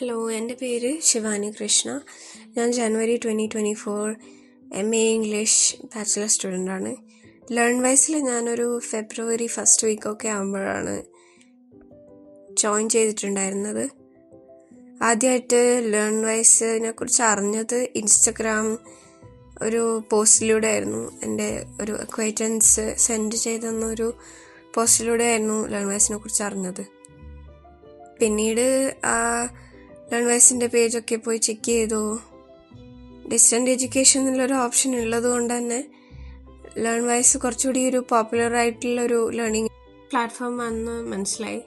Hello എന്റെ പേര് ശിവാനി കൃഷ്ണ. ഞാൻ ജനുവരി twenty twenty four M A English bachelor സ്റ്റുഡന്റാണ് Learn വൈസിൽ ഞാനൊരു ഫെബ്രുവരി ഫസ്റ്റ് വീക്കൊക്കെ ആകുമ്പോഴാണ് ജോയിൻ ചെയ്തിട്ടുണ്ടായിരുന്നത്. ആദ്യമായിട്ട് ലേൺ വൈസിനെ കുറിച്ച് അറിഞ്ഞത് ഇൻസ്റ്റഗ്രാം ഒരു പോസ്റ്റിലൂടെ ആയിരുന്നു. എന്റെ ഒരു അക്വൈറ്റൻസ് സെൻഡ് ചെയ്തെന്ന ഒരു പോസ്റ്റിലൂടെ ആയിരുന്നു ലേൺ വൈസിനെ കുറിച്ച് അറിഞ്ഞത്. പിന്നീട് ആ ലേൺ വൈസിന്റെ പേജൊക്കെ പോയി ചെക്ക് ചെയ്തു. ഡിസ്റ്റന്റ് എഡ്യൂക്കേഷൻ എന്നുള്ളൊരു ഓപ്ഷൻ ഉള്ളത് കൊണ്ട് തന്നെ ലേൺ വൈസ് കുറച്ചുകൂടി ഒരു പോപ്പുലർ ആയിട്ടുള്ള ഒരു ലേണിംഗ് പ്ലാറ്റ്ഫോം ആണെന്ന് മനസ്സിലായി.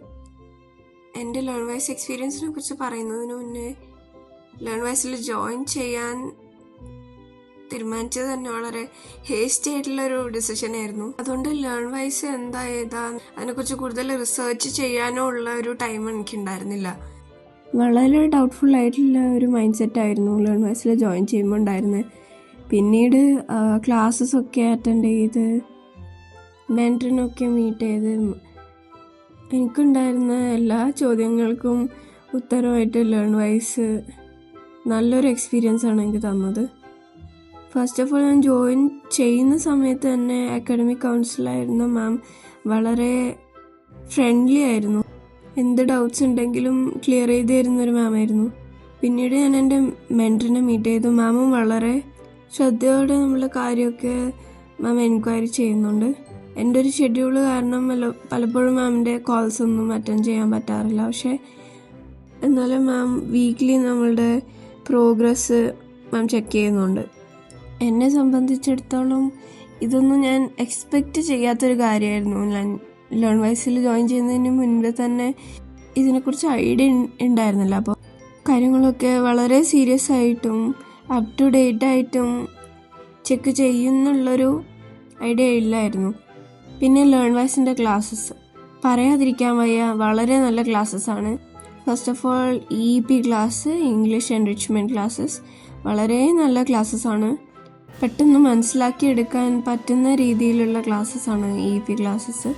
എന്റെ ലേൺ വൈസ് എക്സ്പീരിയൻസിനെ കുറിച്ച് പറയുന്നതിന് മുന്നേ ലേൺ വൈസിൽ ജോയിൻ ചെയ്യാൻ തീരുമാനിച്ചത് തന്നെ വളരെ ഹേസ്റ്റി ആയിട്ടുള്ള ഒരു ഡിസിഷൻ ആയിരുന്നു. അതുകൊണ്ട് ലേൺ വൈസ് എന്താ ഏതാ അതിനെക്കുറിച്ച് കൂടുതൽ റിസർച്ച് ചെയ്യാനോ ഉള്ള ഒരു ടൈം എനിക്ക് ഉണ്ടായിരുന്നില്ല വളരെ ഡൗട്ട്ഫുൾ ആയിട്ടുള്ള ഒരു മൈൻഡ് സെറ്റ് ആയിരുന്നു ലേൺ വയസ്സിൽ ജോയിൻ ചെയ്യുമ്പോൾ ഉണ്ടായിരുന്നത് പിന്നീട് ക്ലാസ്സസൊക്കെ അറ്റൻഡ് ചെയ്ത് മെന്ററിനൊക്കെ മീറ്റ് ചെയ്ത് എനിക്കുണ്ടായിരുന്ന എല്ലാ ചോദ്യങ്ങൾക്കും ഉത്തരമായിട്ട് ലേൺ വൈസ് നല്ലൊരു എക്സ്പീരിയൻസ് ആണ് എനിക്ക് തന്നത്. ഫസ്റ്റ് ഓഫ് ഓൾ ഞാൻ ജോയിൻ ചെയ്യുന്ന സമയത്ത് തന്നെ അക്കാഡമിക് കൗൺസിലായിരുന്ന മാം വളരെ ഫ്രണ്ട്ലി ആയിരുന്നു. എന്ത് ഡൗട്ട്സ് ഉണ്ടെങ്കിലും ക്ലിയർ ചെയ്ത് തരുന്നൊരു മാം ആയിരുന്നു. പിന്നീട് ഞാൻ എന്റെ മെന്ററിനെ മീറ്റ് ചെയ്തു. മാമും വളരെ ശ്രദ്ധയോടെ നമ്മളെ കാര്യമൊക്കെ മാം എൻക്വയറി ചെയ്യുന്നുണ്ട്. എന്റെ ഒരു ഷെഡ്യൂൾ കാരണം പലപ്പോഴും മാമിന്റെ കോൾസ് ഒന്നും അറ്റൻഡ് ചെയ്യാൻ പറ്റാറില്ല. പക്ഷേ എന്നാലും മാം വീക്ക്ലി നമ്മളുടെ പ്രോഗ്രസ് മാം ചെക്ക് ചെയ്യുന്നുണ്ട്. എന്നെ സംബന്ധിച്ചിടത്തോളം ഇതൊന്നും ഞാൻ എക്സ്പെക്റ്റ് ചെയ്യാത്തൊരു കാര്യമായിരുന്നു ഞാൻ ലേൺ വൈസിൽ ജോയിൻ ചെയ്യുന്നതിന് മുൻപേ തന്നെ ഇതിനെക്കുറിച്ച് ഐഡിയ ഉണ്ടായിരുന്നില്ല അപ്പോൾ കാര്യങ്ങളൊക്കെ വളരെ സീരിയസ് ആയിട്ടും അപ് ടു ഡേറ്റ് ആയിട്ടും ചെക്ക് ചെയ്യുന്നുള്ളൊരു ഐഡിയ ഇല്ലായിരുന്നു. പിന്നെ ലേൺ വൈസിന്റെ ക്ലാസ്സസ് പറയാതിരിക്കാൻ വയ്യ വളരെ നല്ല ക്ലാസ്സസ് ആണ്. First of all E P class English enrichment classes വളരെ നല്ല ക്ലാസ്സസ് ആണ്. പെട്ടെന്ന് മനസ്സിലാക്കിയെടുക്കാൻ പറ്റുന്ന രീതിയിലുള്ള ക്ലാസ്സസ് ആണ് ഇ പി ക്ലാസ്സസ്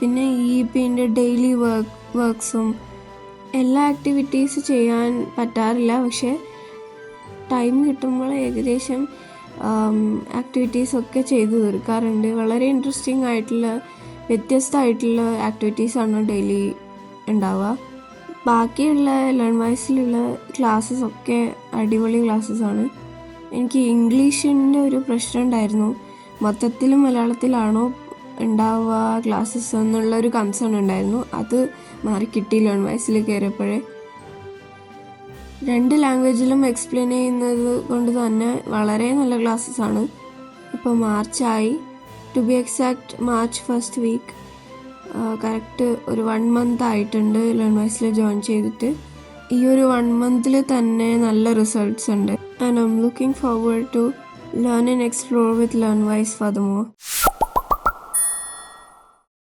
പിന്നെ ഇ പിന്റെ ഡെയിലി വർക്ക് വർക്ക്സും എല്ലാ ആക്ടിവിറ്റീസ് ചെയ്യാൻ പറ്റാറില്ല. പക്ഷേ ടൈം കിട്ടുമ്പോൾ ഏകദേശം ആക്ടിവിറ്റീസ് ഒക്കെ ചെയ്തു തീർക്കാറുണ്ട്. വളരെ ഇൻട്രസ്റ്റിംഗ് ആയിട്ടുള്ള വ്യത്യസ്തമായിട്ടുള്ള ആക്ടിവിറ്റീസാണ് ഡെയിലി ഉണ്ടാവുക. ബാക്കിയുള്ള ലേൺ വൈസിലുള്ള ക്ലാസ്സസ് ഒക്കെ അടിപൊളി ക്ലാസ്സസ് ആണ്. എനിക്ക് ഇംഗ്ലീഷിന്റെ ഒരു പ്രശ്നം ഉണ്ടായിരുന്നു. മൊത്തത്തിൽ മലയാളത്തിലാണോ ഉണ്ടാവുക ക്ലാസ്സസ് എന്നുള്ള ഒരു കൺസേൺ ഉണ്ടായിരുന്നു. അത് മാറി കിട്ടിയില്ല ലേൺ വൈസിൽ കയറിയപ്പോഴേ. രണ്ട് ലാംഗ്വേജിലും എക്സ്പ്ലെയിൻ ചെയ്യുന്നത് കൊണ്ട് തന്നെ വളരെ നല്ല ക്ലാസ്സസ് ആണ്. ഇപ്പോൾ മാർച്ചായി to be exact March first week correct ഒരു വൺ മന്ത് ആയിട്ടുണ്ട് ലേൺ വൈസിൽ ജോയിൻ ചെയ്തിട്ട്. ഈ ഒരു വൺ മന്തിൽ തന്നെ നല്ല റിസൾട്ട്സ് ഉണ്ട്. And I'm looking forward to Learn and explore with Learn Wise the more